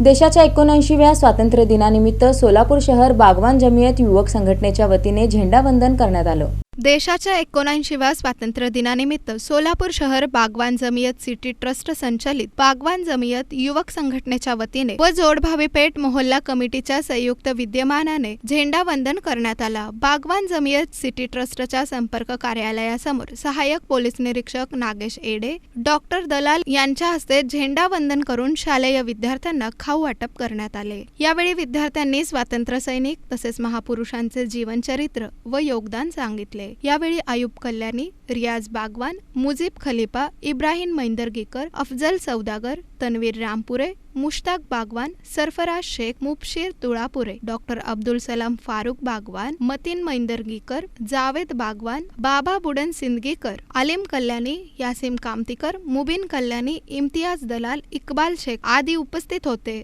देशाच्या एकोणऐंशीव्या स्वातंत्र्य दिनानिमित्त सोलापूर शहर बागवान जमियत युवक संघटनेच्या वतीने झेंडावंदन करण्यात आलं. देशाच्या एकोणऐंशीव्या स्वातंत्र्य दिनानिमित्त सोलापूर शहर बागवान जमियत सिटी ट्रस्ट संचालित बागवान जमियत युवक संघटनेच्या वतीने व जोडभावी पेठ मोहल्ला कमिटीच्या संयुक्त विद्यमानाने झेंडा वंदन करण्यात आला. बागवान जमियत सिटी ट्रस्टच्या संपर्क कार्यालयासमोर सहाय्यक पोलीस निरीक्षक नागेश एडे डॉक्टर दलाल यांच्या हस्ते झेंडा वंदन करून शालेय विद्यार्थ्यांना खाऊ वाटप करण्यात आले. यावेळी विद्यार्थ्यांनी स्वातंत्र्य सैनिक तसेच महापुरुषांचे जीवनचरित्र व योगदान सांगितले. यावेळी आयुब कल्याणी रियाज बागवान मुजीब खलिफा इब्राहिम मैंदरगीकर अफजल सौदागर तन्वीर रामपुरे मुश्ताक बागवान सरफराज शेख मुबशीर तुळापुरे डॉक्टर अब्दुल सलाम फारुक बागवान मतीन मैंदरगीकर जावेद बागवान बाबा बुडन सिंदगीकर आलिम कल्याणी यासिम कामतीकर मुबीन कल्याणी इम्तियाज दलाल इक्बाल शेख आदी उपस्थित होते.